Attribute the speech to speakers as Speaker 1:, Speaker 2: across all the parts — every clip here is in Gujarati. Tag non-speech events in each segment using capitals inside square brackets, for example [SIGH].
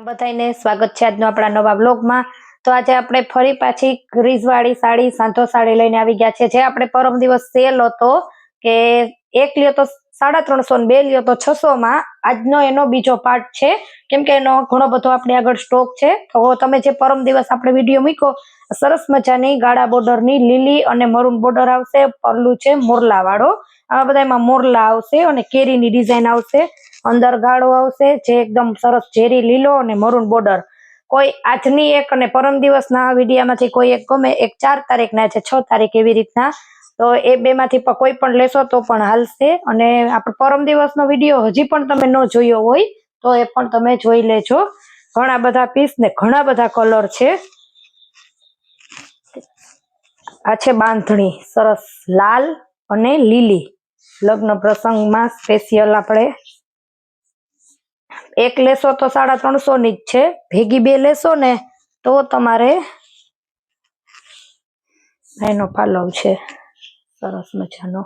Speaker 1: રામ બધાઈને સ્વાગત છે આજનો આપણા નવા બ્લોગમાં તો આજે આપણે ફરી પાછી ગ્રીઝવાળી સાડી, સાંધો સાડી લઈને આવી ગયા છે. જે આપણે પરમ દિવસ સેલ હતો કે એક લ્યો તો સાડા ત્રણસો બે લ્યો તો છસો માં આજનો એનો બીજો પાર્ટ છે. કેમ કે એનો ઘણો બધો આપણે આગળ સ્ટોક છે. તો તમે જે પરમ દિવસ આપણે વીડિયો મૂકો સરસ મજાની ગાળા બોર્ડરની લીલી અને મરૂન બોર્ડર આવશે, પરલું છે મોરલા વાળો આવા બધા એમાં મોરલા આવશે અને કેરીની ડિઝાઇન આવશે. અંદર ગાળો આવશે, જે એકદમ સરસ ઝેરી લીલો અને મરૂન બોર્ડર. કોઈ આજની એક અને પરમ દિવસના વિડીયામાંથી કોઈ એક ગમે, એક ચાર તારીખના છે, છ તારીખ એવી રીતના. તો એ બેમાંથી કોઈ પણ લેશો તો પણ હાલશે. અને આપણે, પરમ દિવસનો વીડિયો હજી પણ તમે ન જોયો હોય, તો એ પણ તમે જોઈ લેજો. ઘણા બધા પીસ ને ઘણા બધા કલર છે. આ છે બાંધણી, સરસ લાલ અને લીલી. લગ્ન પ્રસંગમાં સ્પેશિયલ આપણે. એક લેશો તો સાડા ત્રણસો ની જ છે. ભેગી બે લેશો ને, તો તમારે, એનો પાલવ છે. સરસ મજાનો.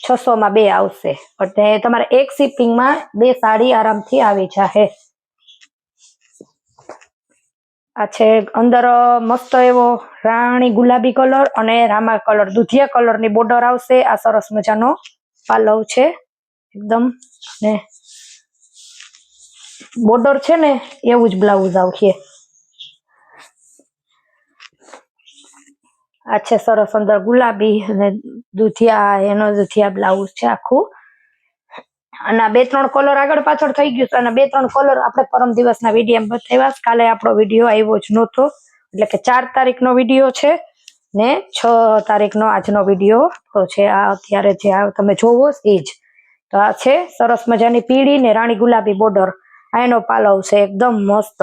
Speaker 1: છસો માં બે આવશે. એટલે તમારે એક shipping બે સાડી આરામથી આવી જશે આ છે અંદર મસ્ત એવો રાણી ગુલાબી કલર અને રામા કલર, દુધિયા કલરની બોર્ડર આવશે. આ સરસ મજાનો પાલવ છે. એકદમ ને બોર્ડર છે ને એવું જ બ્લાઉઝ આવશે. આ છે સરસ અંદર ગુલાબી અને દુધિયા, એનો દુધિયા બ્લાઉઝ છે આખું. અને બે ત્રણ કલર આગળ પાછળ થઈ ગયું છે. અને બે ત્રણ કલર આપણે પરમ દિવસના વીડિયો બતાવ્યા કાલે આપણો વીડિયો આવ્યો જ નહોતો. એટલે કે ચાર તારીખનો વીડિયો છે ને છ તારીખનો આજનો વીડિયો તો છે આ અત્યારે જે તમે જોવો એ જ. તો આ છે સરસ મજાની પીળી ને રાણી ગુલાબી બોર્ડર આ એનો પાલવ છે, એકદમ મસ્ત.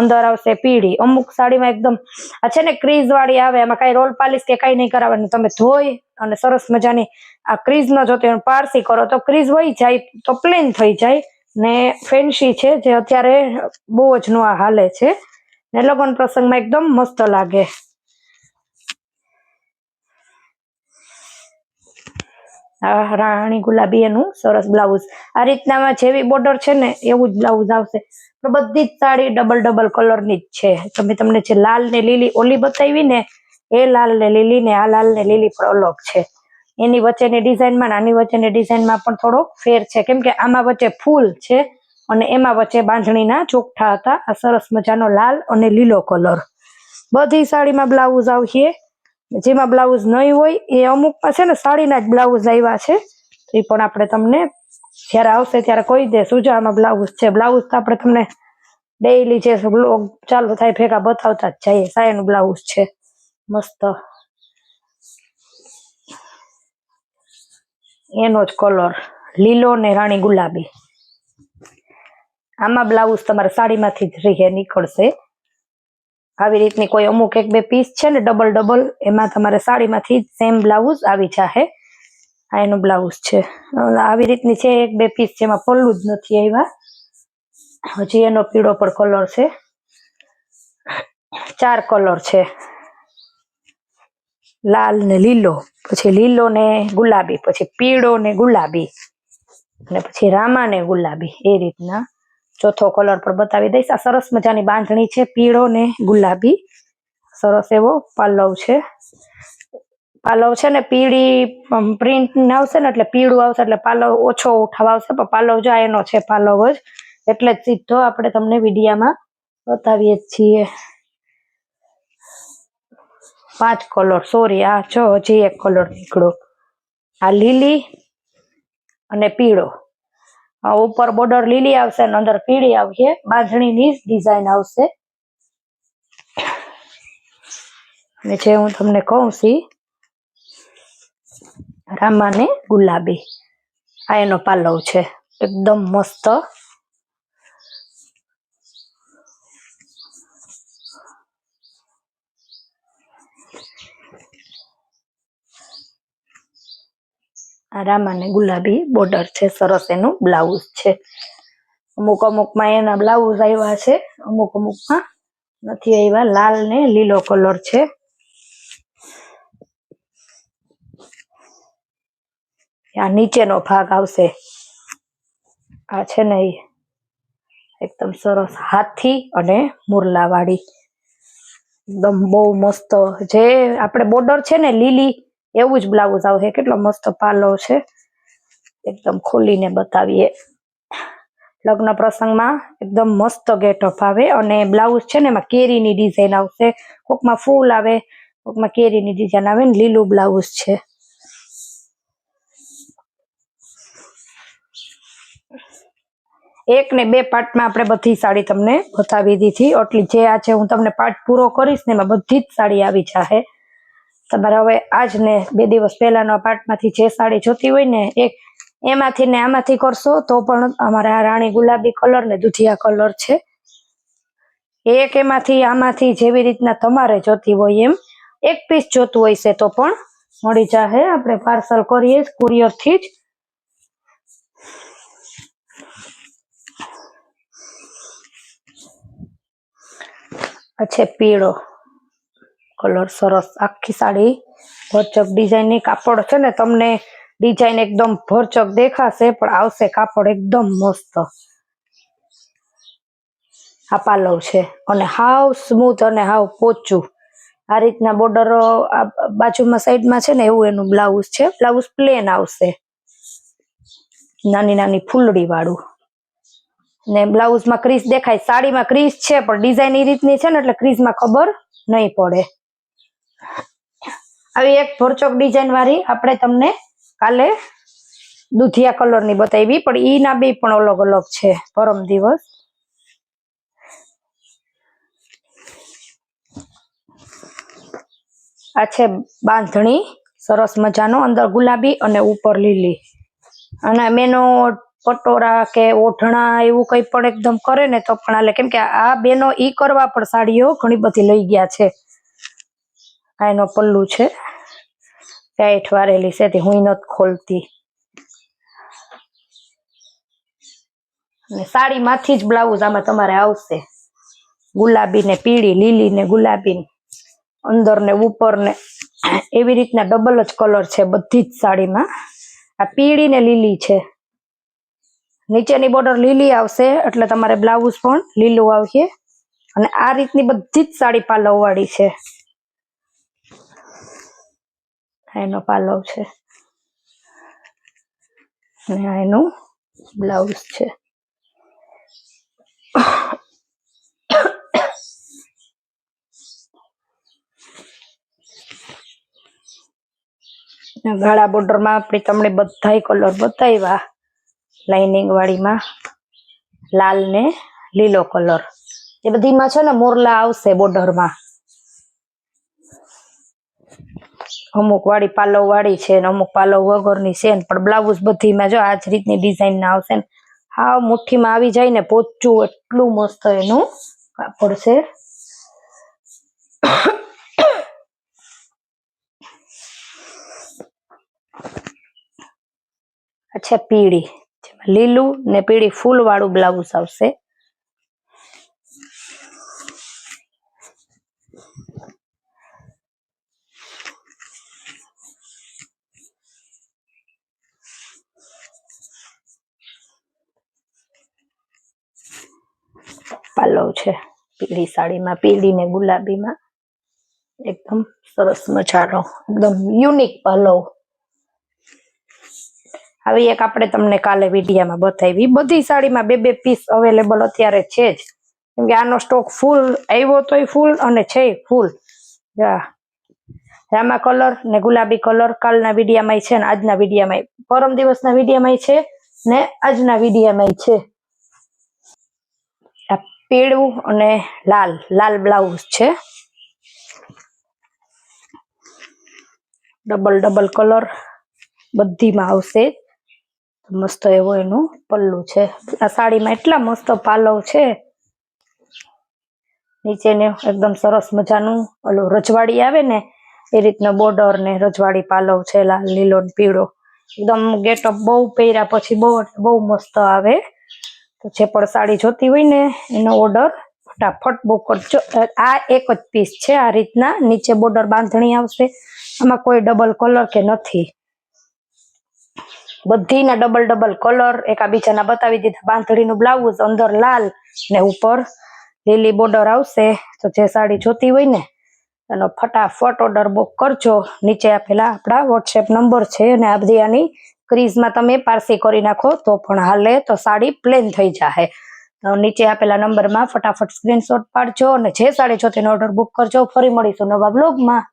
Speaker 1: અંદર આવશે પીળી. અમુક સાડીમાં એકદમ આ છે ને ક્રીઝ વાળી આવે, એમાં કઈ રોલ પાલિશ કે કઈ નહીં કરાવવાનું. તમે ધોઈ અને સરસ મજાની આ ક્રીઝ ન જોતી પારસી કરો, તો ક્રીઝ વહી જાય, તો પ્લેન થઈ જાય. ને ફેન્સી છે, જે અત્યારે બહુ જ નો હાલે છે. ને લગ્ન પ્રસંગમાં એકદમ મસ્ત લાગે. રાણી ગુલાબી એનું સરસ બ્લાઉઝ આ રીતનામાં જેવી બોર્ડર છે ને, એવું જ બ્લાઉઝ આવશે. બધી જ સાડી ડબલ ડબલ કલરની જ છે. તમે તમને જે લાલ ને લીલી ઓલી બતાવી ને, એ લાલ ને લીલી ને આ લાલ ને લીલી પણ અલગ છે. એની વચ્ચેની ડિઝાઇનમાં નાની વચ્ચેની ડિઝાઇનમાં પણ થોડો ફેર છે. કેમ કે આમાં વચ્ચે ફૂલ છે અને એમાં વચ્ચે બાંધણીના ચોખ્ઠા હતા. આ સરસ મજાનો લાલ અને લીલો કલર બધી સાડીમાં બ્લાઉઝ આવશે. જેમાં બ્લાઉઝ નહીં હોય, એ અમુક છે ને સાડીના જ બ્લાઉઝ આવ્યા છે. એ પણ આપણે તમને જ્યારે આવશે ત્યારે કહી દેશું જો આમાં બ્લાઉઝ છે. બ્લાઉઝ તો આપણે તમને ડેઈલી જે બ્લોગ ચાલુ થાય ભેગા બતાવતા જ જઈએ. સાયાનું બ્લાઉઝ છે. મસ્ત. એનો જ કલર લીલો ને રાણી ગુલાબી. આમાં બ્લાઉઝ તમારે સાડીમાંથી જ રહે, નીકળશે. આવી રીતની કોઈ અમુક એક બે પીસ છે ને ડબલ ડબલ એમાં તમારે સાડીમાંથી સેમ બ્લાઉઝ આવી જાહે. આ એનું બ્લાઉઝ છે. આવી રીતની છે એક બે પીસ જેમાં પલ્લું જ નથી આવ્યા. હજી એનો પીળો પણ કલર છે. ચાર કલર છે. લાલ ને લીલો, પછી લીલો ને ગુલાબી, પછી પીળો ને ગુલાબી, અને પછી રામા ને ગુલાબી, એ રીતના. ચોથો કલર પણ બતાવી દઈશ. આ સરસ મજાની બાંધણી છે, પીળો ને ગુલાબી. સરસ એવો પાલવ છે. પાલવ છે ને પીળી પ્રિન્ટ આવશે ને એટલે પીળું આવશે એટલે પાલવ ઓછો ઉઠાવ આવશે. પણ પાલવ જો એનો છે, પાલવ જ. એટલે જ સીધો આપણે તમને વિડીયામાં બતાવીએ છીએ. પાંચ કલર. સોરી, આ જો હજી એક કલર નીકળો આ લીલી અને પીળો. ઉપર બોર્ડર લીલી આવશે અને અંદર પીળી આવશે. બાંધણીની જ ડિઝાઇન આવશે. અને જે હું તમને કહું છી રામા ને ગુલાબી. આ એનો પાલવ છે. એકદમ મસ્ત. આ રામા ને ગુલાબી બોર્ડર છે, સરસ એનું બ્લાઉઝ છે. અમુક અમુકમાં એના બ્લાઉઝ આવ્યા છે, અમુક અમુકમાં નથી આવ્યા લાલ ને લીલો કલર છે. આ નીચેનો ભાગ આવશે. આ છે ને એકદમ સરસ હાથી અને મુરલા વાળી એકદમ બહુ મસ્ત જે આપણે બોર્ડર છે ને લીલી એવું જ બ્લાઉઝ આવશે કેટલો મસ્ત પાલો છે. એકદમ ખોલીને બતાવીએ. લગ્ન પ્રસંગમાં એકદમ મસ્ત ગેટઅપ આવે અને બ્લાઉઝ છે ને એમાં કેરીની ડિઝાઇન આવશે. કોકમાં ફૂલ આવે, કોકમાં કેરીની ડિઝાઇન આવે ને લીલું બ્લાઉઝ છે. એક ને બે પાર્ટમાં આપણે બધી સાડી તમને બતાવી દીધી. એટલી જે આ છે હું તમને પાર્ટ પૂરો કરીશ ને એમાં બધી જ સાડી આવી જાહે. તમારે હવે આજ ને બે દિવસ પહેલાનો પાર્ટમાંથી જે સાડી જોતી હોય ને, એક એમાંથી ને આમાંથી કરશો તો પણ અમારે રાણી ગુલાબી કલર ને દુધિયા કલર છે. એક એમાંથી આમાંથી જેવી રીતના તમારે જોતી હોય એમ, એક પીસ જોતું હોય છે તો પણ મળી જાહે. આપણે પાર્સલ કરીએ કુરિયરથી જ. છે પીળો. કલર સરસ. આખી સાડી ભરચક ડિઝાઇનની કાપડ છે ને, તમને ડિઝાઇન એકદમ ભરચક દેખાશે, પણ આવશે કાપડ એકદમ મસ્ત. આ પાલવ છે અને હાવ સ્મૂથ અને હાવ પોચું. આ રીતના બોર્ડર બાજુમાં સાઈડમાં છે ને, એવું એનું બ્લાઉઝ છે. બ્લાઉઝ પ્લેન આવશે. નાની નાની ફૂલડી વાળું. ને બ્લાઉઝમાં ક્રીઝ દેખાય. સાડીમાં ક્રીઝ છે, પણ ડિઝાઇન એ રીતની છે ને, એટલે ક્રીઝમાં ખબર નહીં પડે. આવી એક ભરચોક ડિઝાઇન વાળી આપણે તમને કાલે દુધિયા કલરની બતાવી પણ ઈ ના બે પણ અલગ અલગ છે. પરમ દિવસ. આ છે બાંધણી, સરસ મજાનો. અંદર ગુલાબી અને ઉપર લીલી. અને મેનો પટોરા કે ઓઢણા એવું કઈ પણ એકદમ કરે ને તો પણ આલે કેમ કે આ બેનો ઈ કરવા પણ સાડીઓ ઘણી બધી લઈ ગયા છે. આ એનો પલ્લુ છે. ટાઈટ વારેલી છે, તે હું નથી ખોલતી. અને સાડીમાંથી જ બ્લાઉઝ આમાં તમારે આવશે. ગુલાબી ને પીળી લીલી ને ગુલાબી અંદર ને ઉપર ને એવી રીતના ડબલ જ કલર છે બધી જ સાડીમાં. આ પીળી ને લીલી છે. નીચેની બોર્ડર લીલી આવશે, એટલે તમારે બ્લાઉઝ પણ લીલું આવશે. અને આ રીતની બધી જ સાડી પાલવવાળી છે આ એનો પાલવ છે. અને આ એનું બ્લાઉઝ છે. ગાળા બોર્ડરમાં આપણે તમને બધાય કલર બતાવ્યા લાઇનિંગ વાળીમાં લાલ ને લીલો કલર. એ બધીમાં છે ને મોરલા આવશે બોર્ડરમાં. અમુક વાળી પાલવ વાળી છે ને અમુક પાલવ વગરની છે ને, પણ બ્લાઉઝ બધીમાં જો આ જ રીતની ડિઝાઇન ના આવશે ને. હાવ મુઠ્ઠીમાં આવી જાય ને, પોચું એટલું મસ્ત એનું કાપડ છે. [COUGHS] અચ્છા, પીળી. લીલું ને પીળી ફૂલ વાળું બ્લાઉઝ આવશે. પાલવ છે. પીળી સાડીમાં, પીળી ને ગુલાબીમાં. એકદમ સરસ મજાનો, એકદમ યુનિક પાલવ આવી એક આપણે તમને કાલે વિડીયામાં બતાવી. બધી સાડીમાં બે બે પીસ અવેલેબલ અત્યારે છે જ. કેમ કે આનો સ્ટોક ફૂલ આવ્યો તોય ફૂલ અને છે ફૂલ રામા કલર ને ગુલાબી કલર કાલના વિડીયામાં છે ને આજના વિડીયામાં પરમ દિવસના વિડીયામાં છે ને આજના વિડીયામાં છે. પીળું અને લાલ લાલ બ્લાઉઝ છે. ડબલ ડબલ કલર બધીમાં આવશે. મસ્ત એવો એનું પલ્લુ છે. આ સાડીમાં એટલા મસ્ત પાલવ છે. નીચેને એકદમ સરસ મજાનું ઓલું રજવાડી આવે ને, એ રીતનો બોર્ડર ને રજવાડી પાલવ છે, લાલ, લીલો ને પીળો. એકદમ ગેટઅપ બહુ પહેર્યા પછી બહુ બહુ મસ્ત આવે. તો જે પણ સાડી જોતી હોય ને, એનો ઓર્ડર ફટાફટ બુક કરજો. આ એક જ પીસ છે, આ રીતના. નીચે બોર્ડર બાંધણી આવશે. આમાં કોઈ ડબલ કલર કે નથી. બધીના ડબલ ડબલ કલર એકાબીજાના બતાવી દીધા. બાંધણીનું બ્લાઉઝ અંદર લાલ ને ઉપર લીલી બોર્ડર આવશે. તો જે સાડી જોતી હોય ને, એનો ફટાફટ ઓર્ડર બુક કરજો. નીચે આપેલા આપણા વોટ્સએપ નંબર છે અને આ બધી આની ક્રીઝમાં તમે પારસી કરી નાખો તો પણ હાલે તો સાડી પ્લેન થઈ તો નીચે આપેલા નંબરમાં ફટાફટ સ્ક્રીનશોટ પાડજો અને જે સાડી છો તેનો ઓર્ડર બુક કરજો. ફરી મળીશું નવા બ્લોગમાં